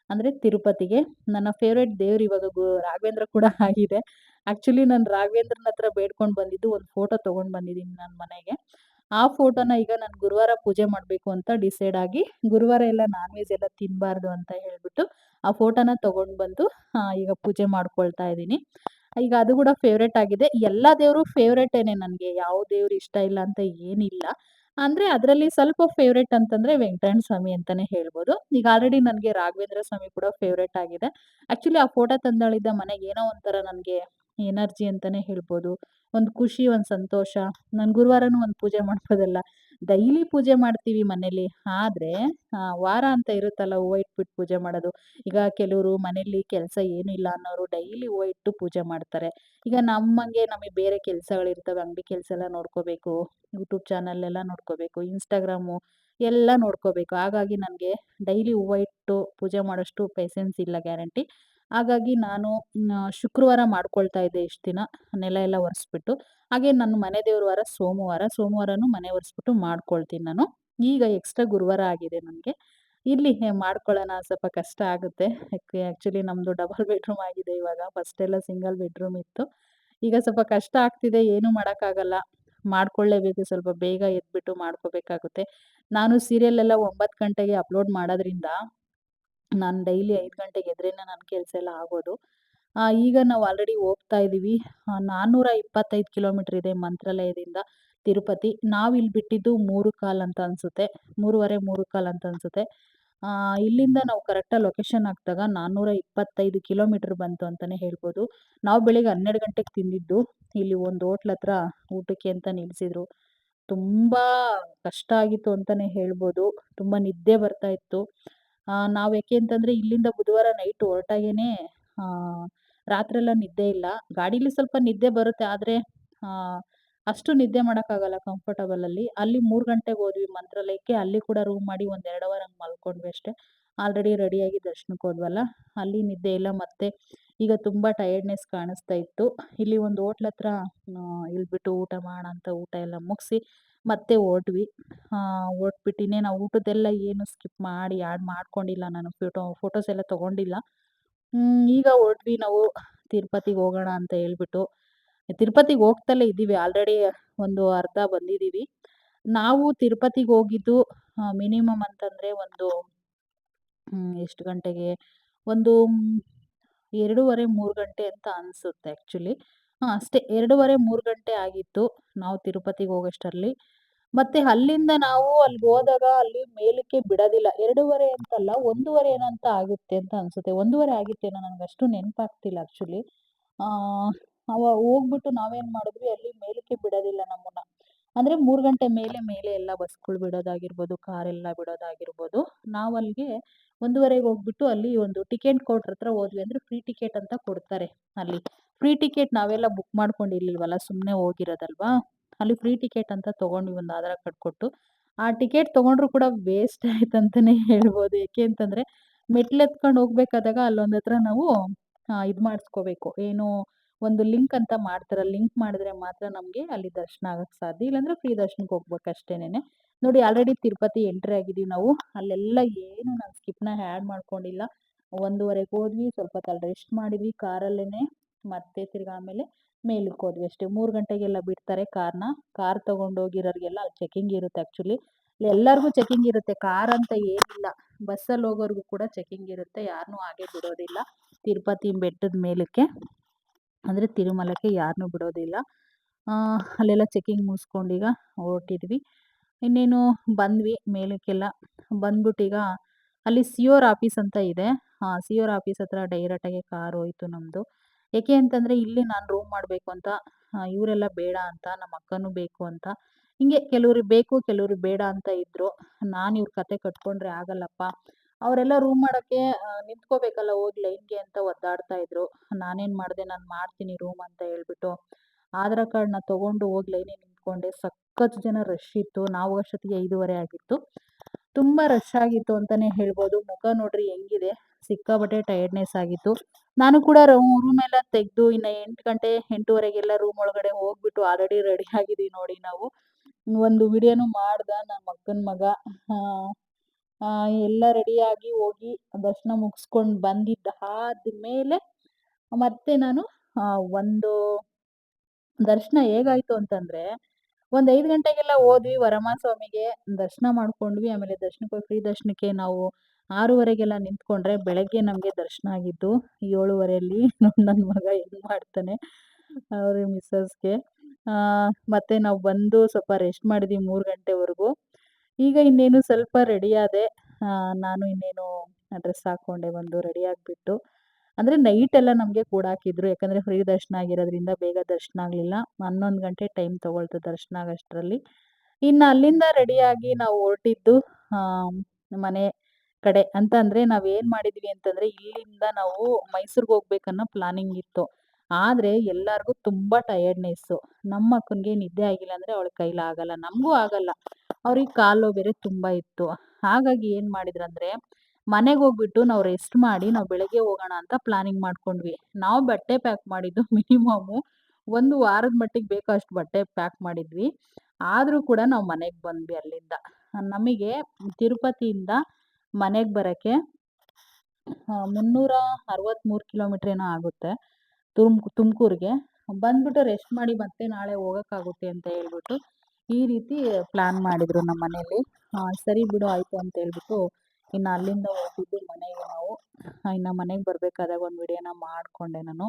ಅಂದ್ರೆ ತಿರುಪತಿಗೆ. ನನ್ನ ಫೇವ್ರೇಟ್ ದೇವ್ರು ಇವಾಗ ಗು, ರಾಘವೇಂದ್ರ ಕೂಡ (laughs) ಆಗಿದೆ. ಆ್ಯಕ್ಚುಲಿ ನಾನು ರಾಘವೇಂದ್ರನ ಹತ್ರ ಬೇಡ್ಕೊಂಡು ಬಂದಿದ್ದು, ಒಂದು ಫೋಟೋ ತಗೊಂಡ್ ಬಂದಿದ್ದೀನಿ ನನ್ನ ಮನೆಗೆ. ಆ ಫೋಟೋನ ಈಗ ನಾನು ಗುರುವಾರ ಪೂಜೆ ಮಾಡಬೇಕು ಅಂತ ಡಿಸೈಡ್ ಆಗಿ, ಗುರುವಾರ ಎಲ್ಲ ನಾನ್ ವೆಜ್ ಎಲ್ಲ ತಿನ್ನಬಾರ್ದು ಅಂತ ಹೇಳ್ಬಿಟ್ಟು ಆ ಫೋಟೋನ ತಗೊಂಡ್ ಬಂದು ಈಗ ಪೂಜೆ ಮಾಡ್ಕೊಳ್ತಾ ಇದ್ದೀನಿ. ಈಗ ಅದು ಕೂಡ ಫೇವ್ರೇಟ್ ಆಗಿದೆ. ಎಲ್ಲ ದೇವ್ರು ಏನೇ ನನಗೆ ಯಾವ ದೇವ್ರು ಇಷ್ಟ ಇಲ್ಲ ಅಂತ ಏನಿಲ್ಲ. ಅಂದ್ರೆ ಅದರಲ್ಲಿ ಸ್ವಲ್ಪ ಫೇವ್ರೇಟ್ ಅಂತಂದ್ರೆ ವೆಂಕಟರಣ ಸ್ವಾಮಿ ಅಂತಾನೆ ಹೇಳ್ಬೋದು. ಈಗ ಆಲ್ರೆಡಿ ನನಗೆ ರಾಘವೇಂದ್ರ ಸ್ವಾಮಿ ಕೂಡ ಫೇವ್ರೇಟ್ ಆಗಿದೆ. ಆಕ್ಚುಲಿ ಆ ಫೋಟೋ ತಂದಾಳಿದ್ದ ಮನೆಗೆ ಏನೋ ಒಂಥರ ನನ್ಗೆ ಎನರ್ಜಿ ಅಂತಾನೆ ಹೇಳ್ಬೋದು. ಒಂದು ಖುಷಿ, ಒಂದು ಸಂತೋಷ. ನಾನು ಗುರುವಾರನೂ ಒಂದು ಪೂಜೆ ಮಾಡ್ಬೋದಲ್ಲ. ಡೈಲಿ ಪೂಜೆ ಮಾಡ್ತೀವಿ ಮನೇಲಿ. ಆದ್ರೆ ವಾರ ಅಂತ ಇರುತ್ತಲ್ಲ ಹೂವು ಇಟ್ಬಿಟ್ಟು ಪೂಜೆ ಮಾಡೋದು. ಈಗ ಕೆಲವರು ಮನೇಲಿ ಕೆಲಸ ಏನು ಇಲ್ಲ ಅನ್ನೋರು ಡೈಲಿ ಹೂವು ಇಟ್ಟು ಪೂಜೆ ಮಾಡ್ತಾರೆ. ಈಗ ನಮ್ಮಂಗೆ ನಮಗೆ ಬೇರೆ ಕೆಲಸಗಳಿರ್ತವೆ ಅಂಗಡಿ ಕೆಲಸ ಎಲ್ಲ ನೋಡ್ಕೋಬೇಕು. ಯೂಟ್ಯೂಬ್ ಚಾನಲ್ ಎಲ್ಲ ನೋಡ್ಕೋಬೇಕು. ಇನ್‌ಸ್ಟಾಗ್ರಾಮು ಎಲ್ಲ ನೋಡ್ಕೋಬೇಕು. ಹಾಗಾಗಿ ನನಗೆ ಡೈಲಿ ಹೂವು ಇಟ್ಟು ಪೂಜೆ ಮಾಡೋಷ್ಟು ಪೇಸೆನ್ಸ್ ಇಲ್ಲ ಗ್ಯಾರಂಟಿ. ಹಾಗಾಗಿ ನಾನು ಶುಕ್ರವಾರ ಮಾಡ್ಕೊಳ್ತಾ ಇದ್ದೆ ಇಷ್ಟು ದಿನ, ನೆಲ ಎಲ್ಲ ಒರೆಸ್ಬಿಟ್ಟು. ಹಾಗೆ ನನ್ನ ಮನೆ ದೇವ್ರ ವಾರ ಸೋಮವಾರ, ಸೋಮವಾರನೂ ಮನೆ ಒರೆಸ್ಬಿಟ್ಟು ಮಾಡ್ಕೊಳ್ತೀನಿ ನಾನು. ಈಗ ಎಕ್ಸ್ಟ್ರಾ ಗುರುವಾರ ಆಗಿದೆ ನನಗೆ. ಇಲ್ಲಿ ಮಾಡ್ಕೊಳ್ಳೋಣ, ಸ್ವಲ್ಪ ಕಷ್ಟ ಆಗುತ್ತೆ. ಆ್ಯಕ್ಚುಲಿ ನಮ್ಮದು ಡಬಲ್ ಬೆಡ್ರೂಮ್ ಆಗಿದೆ ಇವಾಗ. ಫಸ್ಟೆಲ್ಲ ಸಿಂಗಲ್ ಬೆಡ್ರೂಮ್ ಇತ್ತು. ಈಗ ಸ್ವಲ್ಪ ಕಷ್ಟ ಆಗ್ತಿದೆ, ಏನೂ ಮಾಡೋಕ್ಕಾಗಲ್ಲ. ಮಾಡ್ಕೊಳ್ಳೇಬೇಕು, ಸ್ವಲ್ಪ ಬೇಗ ಎದ್ಬಿಟ್ಟು ಮಾಡ್ಕೋಬೇಕಾಗುತ್ತೆ. ನಾನು ಸೀರಿಯಲ್ ಎಲ್ಲ ಒಂಬತ್ತು ಗಂಟೆಗೆ ಅಪ್ಲೋಡ್ ಮಾಡೋದ್ರಿಂದ ನಾನು ಡೈಲಿ ಐದು ಗಂಟೆಗೆ ಎದ್ರೇನೆ ನನ್ನ ಕೆಲಸ ಎಲ್ಲ ಆಗೋದು. ಈಗ ನಾವು ಆಲ್ರೆಡಿ ಹೋಗ್ತಾ ಇದ್ದೀವಿ ನಾನ್ನೂರ ಇಪ್ಪತ್ತೈದು ಕಿಲೋಮೀಟರ್ ಇದೆ ಮಂತ್ರಾಲಯದಿಂದ ತಿರುಪತಿ. ನಾವು ಇಲ್ಲಿ ಬಿಟ್ಟಿದ್ದು ಮೂರು ಕಾಲ್ ಅಂತ ಅನಿಸುತ್ತೆ. ಮೂರುವರೆ, ಮೂರು ಕಾಲ್ ಅಂತ ಅನಿಸುತ್ತೆ. ಇಲ್ಲಿಂದ ನಾವು ಕರೆಕ್ಟಾಗಿ ಲೊಕೇಶನ್ ಹಾಕಿದಾಗ ನಾನ್ನೂರ ಇಪ್ಪತ್ತೈದು ಕಿಲೋಮೀಟ್ರ್ ಬಂತು ಅಂತಲೇ ಹೇಳ್ಬೋದು. ನಾವು ಬೆಳಿಗ್ಗೆ ಹನ್ನೆರಡು ಗಂಟೆಗೆ ತಿಂದಿದ್ದು. ಇಲ್ಲಿ ಒಂದು ಹೋಟ್ಲ್ ಹತ್ರ ಊಟಕ್ಕೆ ಅಂತ ನಿಲ್ಲಿಸಿದ್ರು ತುಂಬ ಕಷ್ಟ ಆಗಿತ್ತು ಅಂತಲೇ ಹೇಳ್ಬೋದು. ತುಂಬ ನಿದ್ದೆ ಬರ್ತಾ ಇತ್ತು. ನಾವು ಯಾಕೆ ಅಂತಂದರೆ ಇಲ್ಲಿಂದ ಬುಧವಾರ ನೈಟ್ ಹೊರಟಾಗೇನೆ ರಾತ್ರೆಲ್ಲ ನಿದ್ದೆ ಇಲ್ಲ. ಗಾಡೀಲಿ ಸ್ವಲ್ಪ ನಿದ್ದೆ ಬರುತ್ತೆ, ಆದರೆ ಅಷ್ಟು ನಿದ್ದೆ ಮಾಡೋಕ್ಕಾಗಲ್ಲ ಕಂಫರ್ಟಬಲ್ ಅಲ್ಲಿ. ಮೂರು ಗಂಟೆಗೆ ಹೋದ್ವಿ ಮಂತ್ರಾಲಯಕ್ಕೆ, ಅಲ್ಲಿ ಕೂಡ ರೂಮ್ ಮಾಡಿ ಒಂದು ಎರಡು ಅವರ್ ಹಂಗೆ ಮಲ್ಕೊಂಡ್ವಿ ಅಷ್ಟೇ. ಆಲ್ರೆಡಿ ರೆಡಿಯಾಗಿ ದರ್ಶನಕ್ಕೆ ಹೋದ್ವಲ್ಲ, ಅಲ್ಲಿ ನಿದ್ದೆ ಇಲ್ಲ ಮತ್ತೆ ಈಗ ತುಂಬ ಟಯರ್ಡ್ನೆಸ್ ಕಾಣಿಸ್ತಾ ಇತ್ತು. ಇಲ್ಲಿ ಒಂದು ಹೋಟ್ಲ್ ಹತ್ರ ಇಳ್ಬಿಟ್ಟು ಊಟ ಅಂತ ಊಟ ಎಲ್ಲ ಮುಗಿಸಿ ಮತ್ತೆ ಹೊರಟ್ವಿ ಹೊರ್ಟ್ಬಿಟ್ಟಿನೇ ನಾವು ಊಟದ್ದೆಲ್ಲ ಏನು ಸ್ಕಿಪ್ ಮಾಡಿ ಆ್ಯಡ್ ಮಾಡ್ಕೊಂಡಿಲ್ಲ ನಾನು. ಫೋಟೋ, ಫೋಟೋಸ್ ಎಲ್ಲ ತೊಗೊಂಡಿಲ್ಲ. ಈಗ ಹೊರಟ್ವಿ ನಾವು ತಿರುಪತಿಗೆ ಹೋಗೋಣ ಅಂತ ಹೇಳ್ಬಿಟ್ಟು. ತಿರುಪತಿಗೆ ಹೋಗ್ತಲೇ ಇದ್ದೀವಿ. ಆಲ್ರೆಡಿ ಒಂದು ಅರ್ಧ ಬಂದಿದ್ದೀವಿ. ನಾವು ತಿರುಪತಿಗೆ ಹೋಗಿದ್ದು ಮಿನಿಮಮ್ ಅಂತಂದರೆ ಒಂದು ಎಷ್ಟು ಗಂಟೆಗೆ? ಒಂದು ಎರಡೂವರೆ, ಮೂರು ಗಂಟೆ ಅಂತ ಅನಿಸುತ್ತೆ ಆ್ಯಕ್ಚುಲಿ ಹಾಂ, ಅಷ್ಟೇ ಎರಡೂವರೆ, ಮೂರು ಗಂಟೆ ಆಗಿತ್ತು ನಾವು ತಿರುಪತಿಗೆ ಹೋಗೋಷ್ಟರಲ್ಲಿ. ಮತ್ತೆ ಅಲ್ಲಿಂದ ನಾವು ಅಲ್ಲಿಗೆ ಹೋದಾಗ ಅಲ್ಲಿ ಮೇಲಕ್ಕೆ ಬಿಡೋದಿಲ್ಲ. ಎರಡೂವರೆ ಅಂತಲ್ಲ, ಒಂದೂವರೆ ಏನಂತ ಆಗುತ್ತೆ ಅಂತ ಅನಿಸುತ್ತೆ. ಒಂದೂವರೆ ಆಗಿತ್ತೇನೋ ನನಗೆ ಅಷ್ಟು ನೆನಪಾಗ್ತಿಲ್ಲ ಆ್ಯಕ್ಚುಲಿ ಅವ ಹೋಗ್ಬಿಟ್ಟು ನಾವೇನು ಮಾಡಿದ್ವಿ, ಅಲ್ಲಿ ಮೇಲಕ್ಕೆ ಬಿಡೋದಿಲ್ಲ ನಮ್ಮನ್ನು. ಅಂದರೆ ಮೂರು ಗಂಟೆ ಮೇಲೆ ಮೇಲೆ ಎಲ್ಲ ಬಸ್ಗಳು ಬಿಡೋದಾಗಿರ್ಬೋದು ಕಾರೆಲ್ಲ ಬಿಡೋದಾಗಿರ್ಬೋದು, ನಾವು ಅಲ್ಲಿಗೆ ಒಂದೂವರೆಗೆ ಹೋಗ್ಬಿಟ್ಟು ಅಲ್ಲಿ ಒಂದು ಟಿಕೆಟ್ ಕೌಂಟ್ರ್ ಹತ್ರ ಹೋದ್ವಿ ಅಂದರೆ ಫ್ರೀ ಟಿಕೆಟ್ ಅಂತ ಕೊಡ್ತಾರೆ ಅಲ್ಲಿ. ಫ್ರೀ ಟಿಕೆಟ್ ನಾವೆಲ್ಲ ಬುಕ್ ಮಾಡ್ಕೊಂಡಿರ್ಲಿಲ್ವಲ್ಲ ಸುಮ್ಮನೆ ಹೋಗಿರೋದಲ್ವಾ? ಅಲ್ಲಿ ಫ್ರೀ ಟಿಕೆಟ್ ಅಂತ ತೊಗೊಂಡ್ವಿ ಒಂದು ಆಧಾರ್ ಕಾರ್ಡ್ ಕೊಟ್ಟು, ಆ ಟಿಕೆಟ್ ತೊಗೊಂಡ್ರು ಕೂಡ ವೇಸ್ಟ್ ಆಯ್ತು ಅಂತಲೇ ಹೇಳ್ಬೋದು. ಏಕೆ ಅಂತಂದರೆ ಮೆಟ್ಲು ಎತ್ಕೊಂಡು ಹೋಗ್ಬೇಕಾದಾಗ ಅಲ್ಲೊಂದು ಹತ್ರ ನಾವು ಇದು ಮಾಡಿಸ್ಕೋಬೇಕು. ಏನು ಒಂದು ಲಿಂಕ್ ಅಂತ ಮಾಡ್ತಾರೆ. ಲಿಂಕ್ ಮಾಡಿದ್ರೆ ಮಾತ್ರ ನಮಗೆ ಅಲ್ಲಿ ದರ್ಶನ ಆಗಕ್ಕೆ ಸಾಧ್ಯ. ಇಲ್ಲಾಂದ್ರೆ ಫ್ರೀ ದರ್ಶನಕ್ಕೆ ಹೋಗ್ಬೇಕು ಅಷ್ಟೇನೆ ನೋಡಿ ಆಲ್ರೆಡಿ ತಿರುಪತಿ ಎಂಟ್ರಿ ಆಗಿದ್ದೀವಿ ನಾವು. ಅಲ್ಲೆಲ್ಲ ಏನು ನಾನು ಸ್ಕಿಪ್ನ ಆ್ಯಡ್ ಮಾಡ್ಕೊಂಡಿಲ್ಲ. ಒಂದೂವರೆಗೆ ಹೋದ್ವಿ, ಸ್ವಲ್ಪ ಹೊತ್ತು ರೆಸ್ಟ್ ಮಾಡಿದ್ವಿ ಕಾರಲ್ಲೇ ಮತ್ತೆ ತಿರ್ಗಿ ಆಮೇಲೆ ಮೇಲಕ್ಕೆ ಹೋದ್ವಿ ಅಷ್ಟೇ. ಮೂರು ಗಂಟೆಗೆಲ್ಲ ಬಿಡ್ತಾರೆ ಕಾರ್ನ. ಕಾರ್ ತೊಗೊಂಡೋಗಿರೋರಿಗೆಲ್ಲ ಅಲ್ಲಿ ಚೆಕಿಂಗ್ ಇರುತ್ತೆ ಆ್ಯಕ್ಚುಲಿ ಎಲ್ಲರಿಗೂ ಚೆಕಿಂಗ್ ಇರುತ್ತೆ. ಕಾರ್ ಅಂತ ಏನಿಲ್ಲ. ಬಸ್ಸಲ್ಲಿ ಹೋಗೋರಿಗೂ ಕೂಡ ಚೆಕಿಂಗ್ ಇರುತ್ತೆ. ಯಾರನ್ನೂ ಹಾಗೆ ಬಿಡೋದಿಲ್ಲ. ತಿರುಪತಿ ಬೆಟ್ಟದ ಮೇಲಕ್ಕೆ. ಅಂದರೆ ತಿರುಮಲಕ್ಕೆ ಯಾರನ್ನೂ ಬಿಡೋದಿಲ್ಲ. ಅಲ್ಲೆಲ್ಲ ಚೆಕಿಂಗ್ ಮುಗಿಸ್ಕೊಂಡೀಗ ಹೊರಟಿದ್ವಿ. ಇನ್ನೇನು ಬಂದ್ವಿ ಮೇಲಕ್ಕೆಲ್ಲ. ಬಂದ್ಬಿಟ್ಟೀಗ ಅಲ್ಲಿ ಸಿ ಓರ್ ಆಫೀಸ್ ಅಂತ ಇದೆ. ಹಾಂ ಸಿ ಓರ್ ಆಫೀಸ್ ಹತ್ರ ಡೈರೆಕ್ಟಾಗಿ ಕಾರ್ ಹೋಯ್ತು ನಮ್ಮದು ಏಕೆ ಅಂತಂದರೆ ಇಲ್ಲಿ ನಾನು ರೂಮ್ ಮಾಡಬೇಕು ಅಂತ ಇವರೆಲ್ಲ ಬೇಡ ಅಂತ ನಮ್ಮ ಅಕ್ಕನೂ ಬೇಕು ಅಂತ. ಹಿಂಗೆ ಕೆಲವ್ರಿಗೆ ಬೇಕು ಕೆಲವ್ರಿಗೆ ಬೇಡ ಅಂತ ಇದ್ದರು ನಾನು ಇವ್ರ ಕತೆ ಕಟ್ಕೊಂಡ್ರೆ ಆಗಲ್ಲಪ್ಪ. ಅವರೆಲ್ಲ ರೂಮ್ ಮಾಡೋಕ್ಕೆ ನಿಂತ್ಕೋಬೇಕಲ್ಲ ಹೋಗಿ ಲೈನ್ಗೆ ಅಂತ ಒದ್ದಾಡ್ತಾ ಇದ್ರು. ನಾನೇನು ಮಾಡಿದೆ, ನಾನು ಮಾಡ್ತೀನಿ ರೂಮ್ ಅಂತ ಹೇಳ್ಬಿಟ್ಟು ಆಧಾರ್ ಕಾರ್ಡ್ನ ತೊಗೊಂಡು ಹೋಗಿ ಲೈನಿಗೆ ನಿಂತ್ಕೊಂಡೆ. ಸಖತ್ ಜನ ರಶ್ ಇತ್ತು. ನಾವು ಅಷ್ಟೊತ್ತಿಗೆ ಐದೂವರೆ ಆಗಿತ್ತು. ತುಂಬ ರಶ್ ಆಗಿತ್ತು ಅಂತಲೇ ಹೇಳ್ಬೋದು. ಮುಖ ನೋಡ್ರಿ ಹೆಂಗಿದೆ. ಸಿಕ್ಕಾಬಟ್ಟೆ ಟೈರ್ಡ್ನೆಸ್ ಆಗಿತ್ತು. ನಾನು ಕೂಡ ರೂಮ್ ಎಲ್ಲ ತೆಗೆದು ಇನ್ನು ಎಂಟು ಗಂಟೆ, ಎಂಟೂವರೆಗೆಲ್ಲ ರೂಮ್ ಒಳಗಡೆ ಹೋಗ್ಬಿಟ್ಟು ಆಲ್ರೆಡಿ ರೆಡಿ ಆಗಿದ್ದೀವಿ ನೋಡಿ ನಾವು. ಒಂದು ವಿಡಿಯೋನು ಮಾಡ್ದ ನಮ್ಮ ಮಗನ ಮಗ. ಎಲ್ಲ ರೆಡಿಯಾಗಿ ಹೋಗಿ ದರ್ಶನ ಮುಗಿಸ್ಕೊಂಡು ಬಂದಿದ್ದು ಆದ್ಮೇಲೆ ಮತ್ತೆ ನಾನು ಒಂದು ದರ್ಶನ ಹೇಗಾಯ್ತು ಅಂತಂದ್ರೆ, ಒಂದು ಐದು ಗಂಟೆಗೆಲ್ಲ ಹೋದ್ವಿ ವರಮಹಾಸ್ವಾಮಿಗೆ ದರ್ಶನ ಮಾಡ್ಕೊಂಡ್ವಿ. ಆಮೇಲೆ ದರ್ಶನಕ್ಕೆ ಫ್ರೀ ದರ್ಶನಕ್ಕೆ ನಾವು ಆರೂವರೆಗೆಲ್ಲ ನಿಂತ್ಕೊಂಡ್ರೆ ಬೆಳಗ್ಗೆ ನಮಗೆ ದರ್ಶನ ಆಗಿದ್ದು, ಏಳುವರೆಯಲ್ಲಿ ನನ್ನ ಮಗ ಹೆಂಗ್ ಮಾಡ್ತಾನೆ ಅವ್ರ ಮಿಸ್ಸಸ್ಗೆ ಮತ್ತೆ ನಾವು ಬಂದು ಸ್ವಲ್ಪ ರೆಸ್ಟ್ ಮಾಡಿದ್ವಿ ಮೂರು ಗಂಟೆವರೆಗೂ. ಈಗ ಇನ್ನೇನು ಸ್ವಲ್ಪ ರೆಡಿಯಾದೆ ನಾನು ಇನ್ನೇನು ಡ್ರೆಸ್ ಹಾಕ್ಕೊಂಡೆ ಬಂದು ರೆಡಿ ಆಗಿಬಿಟ್ಟು. ಅಂದರೆ ನೈಟ್ ಎಲ್ಲ ನಮಗೆ ಕೂಡಾಕಿದ್ರು ಯಾಕಂದರೆ ಫ್ರೀ ದರ್ಶನ ಆಗಿರೋದ್ರಿಂದ ಬೇಗ ದರ್ಶನ ಆಗಲಿಲ್ಲ. ಹನ್ನೊಂದು ಗಂಟೆ ಟೈಮ್ ತೊಗೊಳ್ತು ದರ್ಶನ ಆಗೋಷ್ಟರಲ್ಲಿ. ಇನ್ನು ಅಲ್ಲಿಂದ ರೆಡಿಯಾಗಿ ನಾವು ಹೊರಟಿದ್ದು ಮನೆ ಕಡೆ. ಅಂತ ಅಂದರೆ ನಾವೇನು ಮಾಡಿದ್ವಿ ಅಂತಂದರೆ ಇಲ್ಲಿಂದ ನಾವು ಮೈಸೂರಿಗೆ ಹೋಗ್ಬೇಕನ್ನೋ ಪ್ಲಾನಿಂಗ್ ಇತ್ತು. ಆದರೆ ಎಲ್ಲರಿಗೂ ತುಂಬ ಟಯರ್ಡ್ನೆಸ್ಸು ನಮ್ಮ ಅಕ್ಕನಿಗೆ ನಿದ್ದೆ ಆಗಿಲ್ಲ ಅಂದರೆ ಅವಳ ಕೈಲಾಗಲ್ಲ. ನಮಗೂ ಆಗಲ್ಲ. ಅವ್ರಿಗೆ ಕಾಲು ಬೇರೆ ತುಂಬ ಇತ್ತು. ಹಾಗಾಗಿ ಏನು ಮಾಡಿದ್ರಂದ್ರೆ ಮನೆಗೆ ಹೋಗ್ಬಿಟ್ಟು ನಾವು ರೆಸ್ಟ್ ಮಾಡಿ ನಾವು ಬೆಳಗ್ಗೆ ಹೋಗೋಣ ಅಂತ ಪ್ಲಾನಿಂಗ್ ಮಾಡ್ಕೊಂಡ್ವಿ. ನಾವು ಬಟ್ಟೆ ಪ್ಯಾಕ್ ಮಾಡಿದ್ದು (laughs) ಮಿನಿಮಮ್ಮು ಒಂದು ವಾರದ ಮಟ್ಟಿಗೆ ಬೇಕೋ ಅಷ್ಟು ಬಟ್ಟೆ ಪ್ಯಾಕ್ ಮಾಡಿದ್ವಿ. ಆದರೂ ಕೂಡ ನಾವು ಮನೆಗೆ ಬಂದ್ವಿ ಅಲ್ಲಿಂದ. ನಮಗೆ ತಿರುಪತಿಯಿಂದ ಮನೆಗೆ ಬರೋಕ್ಕೆ ಮುನ್ನೂರ ಅರವತ್ತ್ಮೂರು ಕಿಲೋಮೀಟ್ರ್ ಏನೋ ಆಗುತ್ತೆ. ತುಮ್, ತುಮಕೂರಿಗೆ. ಬಂದ್ಬಿಟ್ಟು ರೆಸ್ಟ್ ಮಾಡಿ ಮತ್ತೆ ನಾಳೆ ಹೋಗೋಕ್ಕಾಗುತ್ತೆ ಅಂತ ಹೇಳ್ಬಿಟ್ಟು ಈ ರೀತಿ ಪ್ಲ್ಯಾನ್ ಮಾಡಿದರು ನಮ್ಮ ಮನೇಲಿ ಸರಿ ಬಿಡು, ಆಯಿತು ಅಂತ ಹೇಳ್ಬಿಟ್ಟು ಇನ್ನು ಅಲ್ಲಿಂದ ಹೊರಟಿದ್ದು ಮನೆಗೆ ನಾವು. ಇನ್ನು ಮನೆಗೆ ಬರಬೇಕಾದಾಗ ಒಂದು ವಿಡಿಯೋನ ಮಾಡಿಕೊಂಡೆ ನಾನು.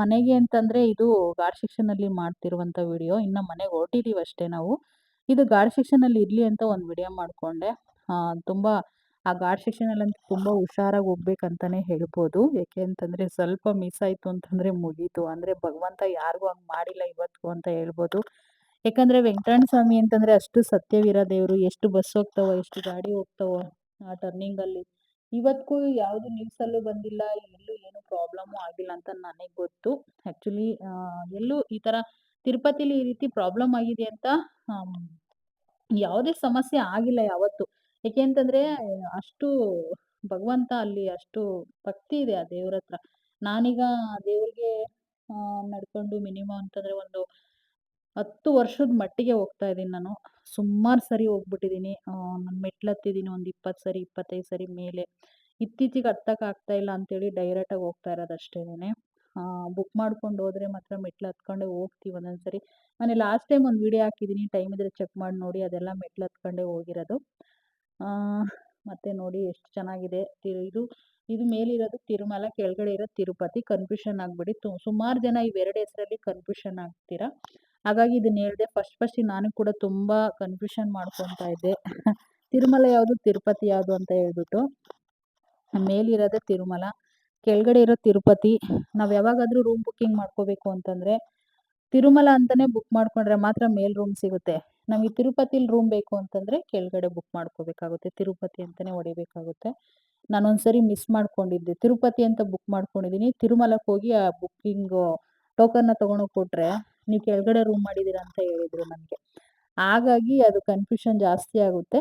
ಮನೆಗೆ ಅಂತಂದರೆ ಇದು ಘಾಟ್ ಸೆಕ್ಷನಲ್ಲಿ ಮಾಡ್ತಿರುವಂಥ ವಿಡಿಯೋ. ಇನ್ನು ಮನೆಗೆ ಹೊರಟಿದ್ದೀವಿ ಅಷ್ಟೇ ನಾವು. ಇದು ಘಾಟ್ ಸೆಕ್ಷನಲ್ಲಿ ಇರಲಿ ಅಂತ ಒಂದು ವಿಡಿಯೋ ಮಾಡಿಕೊಂಡೆ. ತುಂಬ, ಆ ಘಾಟ್ ಸೆಕ್ಷನಲ್ಲಂತೂ ತುಂಬ ಹುಷಾರಾಗಿ ಹೋಗ್ಬೇಕಂತಲೇ ಹೇಳ್ಬೋದು. ಯಾಕೆ ಅಂತಂದರೆ ಸ್ವಲ್ಪ ಮಿಸ್ ಆಯಿತು ಅಂತಂದರೆ ಮುಗೀತು. ಅಂದರೆ ಭಗವಂತ ಯಾರಿಗೂ ಹಂಗೆ ಮಾಡಿಲ್ಲ ಇವತ್ತಿಗೂ ಅಂತ ಹೇಳ್ಬೋದು. ಯಾಕಂದರೆ ವೆಂಕಟರಣ ಸ್ವಾಮಿ ಅಂತಂದ್ರೆ ಅಷ್ಟು ಸತ್ಯವಿರೋ ದೇವರು, ಎಷ್ಟು ಬಸ್ ಹೋಗ್ತಾವ, ಎಷ್ಟು ಗಾಡಿ ಹೋಗ್ತಾವೋ ಆ ಟರ್ನಿಂಗ್ ಅಲ್ಲಿ. ಇವತ್ತಿಗೂ ಯಾವುದು ನ್ಯೂಸಲ್ಲೂ ಬಂದಿಲ್ಲ ಎಲ್ಲೂ ಏನು ಪ್ರಾಬ್ಲಮ್ ಆಗಿಲ್ಲ ಅಂತ ನನಗೆ ಗೊತ್ತು. ಆಕ್ಚುಲಿ ಎಲ್ಲೂ ಈ ತರ ತಿರುಪತಿಲಿ ಈ ರೀತಿ ಪ್ರಾಬ್ಲಮ್ ಆಗಿದೆ ಅಂತ ಯಾವುದೇ ಸಮಸ್ಯೆ ಆಗಿಲ್ಲ ಯಾವತ್ತು. ಯಾಕೆ ಅಂತಂದ್ರೆ ಅಷ್ಟು ಭಗವಂತ ಅಲ್ಲಿ ಅಷ್ಟು ಭಕ್ತಿ ಇದೆ ಆ ದೇವ್ರ ಹತ್ರ ನಾನೀಗ ದೇವ್ರಿಗೆ ನಡ್ಕೊಂಡು ಮಿನಿಮಮ್ ಅಂತಂದ್ರೆ ಒಂದು ಹತ್ತು ವರ್ಷದ ಮಟ್ಟಿಗೆ ಹೋಗ್ತಾ ಇದ್ದೀನಿ ನಾನು. ಸುಮಾರು ಸರಿ ಹೋಗ್ಬಿಟ್ಟಿದ್ದೀನಿ. ನಾನು ಮೆಟ್ಲತ್ತಿದ್ದೀನಿ ಒಂದು ಇಪ್ಪತ್ತು ಸರಿ, ಇಪ್ಪತ್ತೈದು ಸರಿ ಮೇಲೆ. ಇತ್ತೀಚೆಗೆ ಹತ್ತಕ್ಕೆ ಇಲ್ಲ ಅಂತೇಳಿ ಡೈರೆಕ್ಟಾಗಿ ಹೋಗ್ತಾ ಇರೋದು ಅಷ್ಟೇನೆ ಬುಕ್ ಮಾಡ್ಕೊಂಡು ಹೋದರೆ ಮಾತ್ರ ಮೆಟ್ಲು ಹತ್ಕೊಂಡೇ ಹೋಗ್ತೀವಿ ಒಂದೊಂದು ಸರಿ ನಾನು ಲಾಸ್ಟ್ ಟೈಮ್ ಒಂದು ವಿಡಿಯೋ ಹಾಕಿದ್ದೀನಿ. ಟೈಮ್ ಇದ್ರೆ ಚೆಕ್ ಮಾಡಿ ನೋಡಿ ಅದೆಲ್ಲ ಮೆಟ್ಲು ಹತ್ಕೊಂಡೇ ಹೋಗಿರೋದು. ಮತ್ತೆ ನೋಡಿ ಎಷ್ಟು ಚೆನ್ನಾಗಿದೆ. ಇದು ಇದು ಮೇಲಿರೋದು ತಿರುಮಲ, ಕೆಳಗಡೆ ಇರೋದು ತಿರುಪತಿ. ಕನ್ಫ್ಯೂಷನ್ ಆಗ್ಬಿಡಿ ತು ಸುಮಾರು ಜನ ಇವೆರಡು ಹೆಸರಲ್ಲಿ ಕನ್ಫ್ಯೂಷನ್ ಆಗ್ತೀರಾ? ಹಾಗಾಗಿ ಇದನ್ನ ಹೇಳಿದೆ ಫಸ್ಟ್ ಫಸ್ಟ್ ನಾನು ಕೂಡ ತುಂಬ ಕನ್ಫ್ಯೂಷನ್ ಮಾಡ್ಕೊತಾ ಇದ್ದೆ. ತಿರುಮಲ ಯಾವುದು ತಿರುಪತಿ ಯಾವುದು ಅಂತ ಹೇಳ್ಬಿಟ್ಟು. ಮೇಲಿರೋದೇ ತಿರುಮಲ, ಕೆಳಗಡೆ ಇರೋ ತಿರುಪತಿ. ನಾವು ಯಾವಾಗಾದರೂ ರೂಮ್ ಬುಕ್ಕಿಂಗ್ ಮಾಡ್ಕೋಬೇಕು ಅಂತಂದ್ರೆ ತಿರುಮಲ ಅಂತಾನೆ ಬುಕ್ ಮಾಡ್ಕೊಂಡ್ರೆ ಮಾತ್ರ ಮೇಲ್ ರೂಮ್ ಸಿಗುತ್ತೆ. ನಮಗೆ ತಿರುಪತಿಲಿ ರೂಮ್ ಬೇಕು ಅಂತಂದ್ರೆ ಕೆಳಗಡೆ ಬುಕ್ ಮಾಡ್ಕೋಬೇಕಾಗುತ್ತೆ. ತಿರುಪತಿ ಅಂತಾನೆ ಹೊಡಿಬೇಕಾಗುತ್ತೆ. ನಾನೊಂದ್ಸರಿ ಮಿಸ್ ಮಾಡ್ಕೊಂಡಿದ್ದೆ. ತಿರುಪತಿ ಅಂತ ಬುಕ್ ಮಾಡ್ಕೊಂಡಿದ್ದೀನಿ ತಿರುಮಲಕ್ಕೆ ಹೋಗಿ ಆ ಬುಕ್ಕಿಂಗು ಟೋಕನ್ನ ತೊಗೊಂಡೋಗಿ ಕೊಟ್ಟರೆ ನೀವು ಕೆಳಗಡೆ ರೂಮ್ ಮಾಡಿದ್ದೀರಾ ಅಂತ ಹೇಳಿದರು ನನಗೆ. ಹಾಗಾಗಿ ಅದು ಕನ್ಫ್ಯೂಷನ್ ಜಾಸ್ತಿ ಆಗುತ್ತೆ.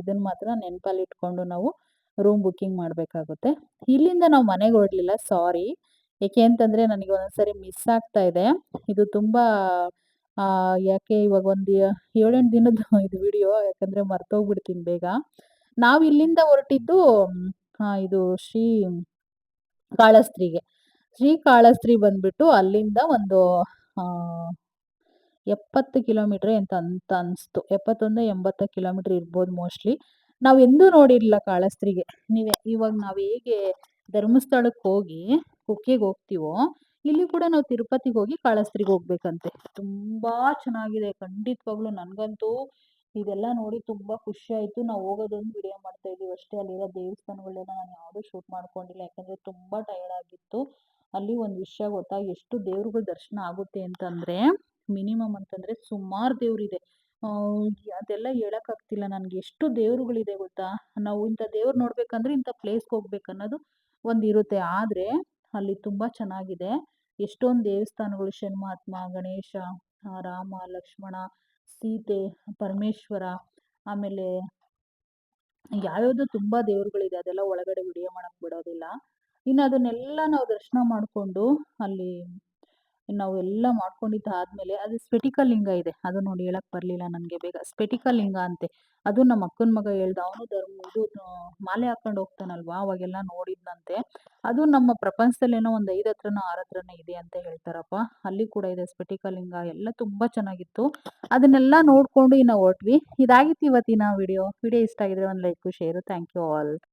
ಇದನ್ನು ಮಾತ್ರ ನೆನಪಲ್ಲಿ ಇಟ್ಕೊಂಡು ನಾವು ರೂಮ್ ಬುಕ್ಕಿಂಗ್ ಮಾಡಬೇಕಾಗುತ್ತೆ. ಇಲ್ಲಿಂದ ನಾವು ಮನೆಗೆ ಹೊರಡಲಿಲ್ಲ ಸಾರಿ ಏಕೆ ಅಂತಂದರೆ ನನಗೆ ಒಂದೊಂದ್ಸರಿ ಮಿಸ್ ಆಗ್ತಾ ಇದೆ. ಇದು ತುಂಬ ಯಾಕೆ ಇವಾಗ ಒಂದು ಏಳೆಂಟು ದಿನದ ಇದು ವಿಡಿಯೋ ಯಾಕಂದರೆ ಮರ್ತೋಗ್ಬಿಡ್ತೀನಿ ಬೇಗ. ನಾವು ಇಲ್ಲಿಂದ ಹೊರಟಿದ್ದು ಇದು ಶ್ರೀ ಕಾಳಸ್ತ್ರಿಗೆ. ಶ್ರೀ ಕಾಳಸ್ತ್ರಿ ಬಂದ್ಬಿಟ್ಟು ಅಲ್ಲಿಂದ ಒಂದು ಎಪ್ಪತ್ತು ಕಿಲೋಮೀಟ್ರ್ ಅಂತ ಅಂತ ಅನಿಸ್ತು. ಎಪ್ಪತ್ತೊಂದು, ಎಂಬತ್ತು ಕಿಲೋಮೀಟ್ರ್ ಇರ್ಬೋದು ಮೋಸ್ಟ್ಲಿ. ನಾವು ಎಂದೂ ನೋಡಿರಲಿಲ್ಲ ಕಾಳಸ್ತ್ರಿಗೆ. ನೀವೇ ಇವಾಗ ನಾವು ಹೇಗೆ ಧರ್ಮಸ್ಥಳಕ್ಕೆ ಹೋಗಿ ಕುಕ್ಕೆಗೆ ಹೋಗ್ತೀವೋ, ಇಲ್ಲಿ ಕೂಡ ನಾವು ತಿರುಪತಿಗೆ ಹೋಗಿ ಕಾಳಸ್ತ್ರಿಗೆ ಹೋಗ್ಬೇಕಂತೆ. ತುಂಬ ಚೆನ್ನಾಗಿದೆ. ಖಂಡಿತವಾಗ್ಲೂ ನನಗಂತೂ ಇದೆಲ್ಲ ನೋಡಿ ತುಂಬ ಖುಷಿ ಆಯಿತು. ನಾವು ಹೋಗೋದೊಂದು ವಿಡಿಯೋ ಮಾಡ್ತಾ ಇದ್ದೀವಿ ಅಷ್ಟೇ. ಅಲ್ಲಿರೋ ದೇವಸ್ಥಾನಗಳೆಲ್ಲ ನಾನು ಯಾವುದೂ ಶೂಟ್ ಮಾಡ್ಕೊಂಡಿಲ್ಲ. ಯಾಕಂದರೆ ತುಂಬ ಟಯರ್ಡ್ ಆಗಿತ್ತು. ಅಲ್ಲಿ ಒಂದು ವಿಷಯ ಗೊತ್ತಾ? ಎಷ್ಟು ದೇವ್ರುಗಳ ದರ್ಶನ ಆಗುತ್ತೆ ಅಂತಂದರೆ, ಮಿನಿಮಮ್ ಅಂತಂದರೆ ಸುಮಾರು ದೇವ್ರಿದೆ. ಅದೆಲ್ಲ ಹೇಳೋಕ್ಕಾಗ್ತಿಲ್ಲ ನನಗೆ. ಎಷ್ಟು ದೇವರುಗಳಿದೆ ಗೊತ್ತಾ? ನಾವು ಇಂಥ ದೇವ್ರು ನೋಡ್ಬೇಕಂದ್ರೆ ಇಂಥ ಪ್ಲೇಸ್ಗೆ ಹೋಗ್ಬೇಕು ಅನ್ನೋದು ಒಂದು ಇರುತ್ತೆ. ಆದರೆ, ಅಲ್ಲಿ ತುಂಬ ಚೆನ್ನಾಗಿದೆ. ಎಷ್ಟೊಂದು ದೇವಸ್ಥಾನಗಳು, ಶನ್ಮಾತ್ಮ, ಗಣೇಶ ರಾಮ, ಲಕ್ಷ್ಮಣ, ಸೀತೆ, ಪರಮೇಶ್ವರ, ಆಮೇಲೆ ಯಾವ್ಯಾವುದೋ ತುಂಬ ದೇವರುಗಳಿದೆ. ಅದೆಲ್ಲ ಒಳಗಡೆ ವಿಡಿಯೋ ಮಾಡೋಕ್ಕೆ ಬಿಡೋದಿಲ್ಲ. ಇನ್ನು ಅದನ್ನೆಲ್ಲ ನಾವು ದರ್ಶನ ಮಾಡಿಕೊಂಡು ಅಲ್ಲಿ ನಾವು ಎಲ್ಲ ಮಾಡ್ಕೊಂಡಿದ್ದಾದ್ಮೇಲೆ ಅದು ಸ್ಪೆಟಿಕಲ್ ಲಿಂಗ ಇದೆ. ಅದು ನೋಡಿ ಹೇಳಕ್ ಬರಲಿಲ್ಲ ನನಗೆ ಬೇಗ. ಸ್ಪೆಟಿಕಲ್ ಲಿಂಗ ಅಂತೆ. ಅದು ನಮ್ಮ ಅಕ್ಕನ ಮಗ ಹೇಳ್ದ. ಅವನು ಧರ್ಮ, ಇದು ಮಾಲೆ ಹಾಕೊಂಡು ಹೋಗ್ತಾನಲ್ವಾ? ಅವಾಗೆಲ್ಲ ನೋಡಿದ್ನಂತೆ. ಅದು ನಮ್ಮ ಪ್ರಪಂಚದಲ್ಲಿ ಏನೋ ಒಂದು ಐದು ಹತ್ರನೋ ಆರು ಹತ್ರನೋ ಇದೆ ಅಂತ ಹೇಳ್ತಾರಪ್ಪ. ಅಲ್ಲಿ ಕೂಡ ಇದೆ ಸ್ಪೆಟಿಕಲ್ ಲಿಂಗ. ಎಲ್ಲ ತುಂಬ ಚೆನ್ನಾಗಿತ್ತು. ಅದನ್ನೆಲ್ಲ ನೋಡಿಕೊಂಡು ಇನ್ನು ಹೊರಟ್ವಿ. ಇದಾಗಿತ್ತು ಇವತ್ತಿನ ವಿಡಿಯೋ. ವಿಡಿಯೋ ಇಷ್ಟ ಆಗಿದ್ರೆ ಒಂದು like, share. Thank you all.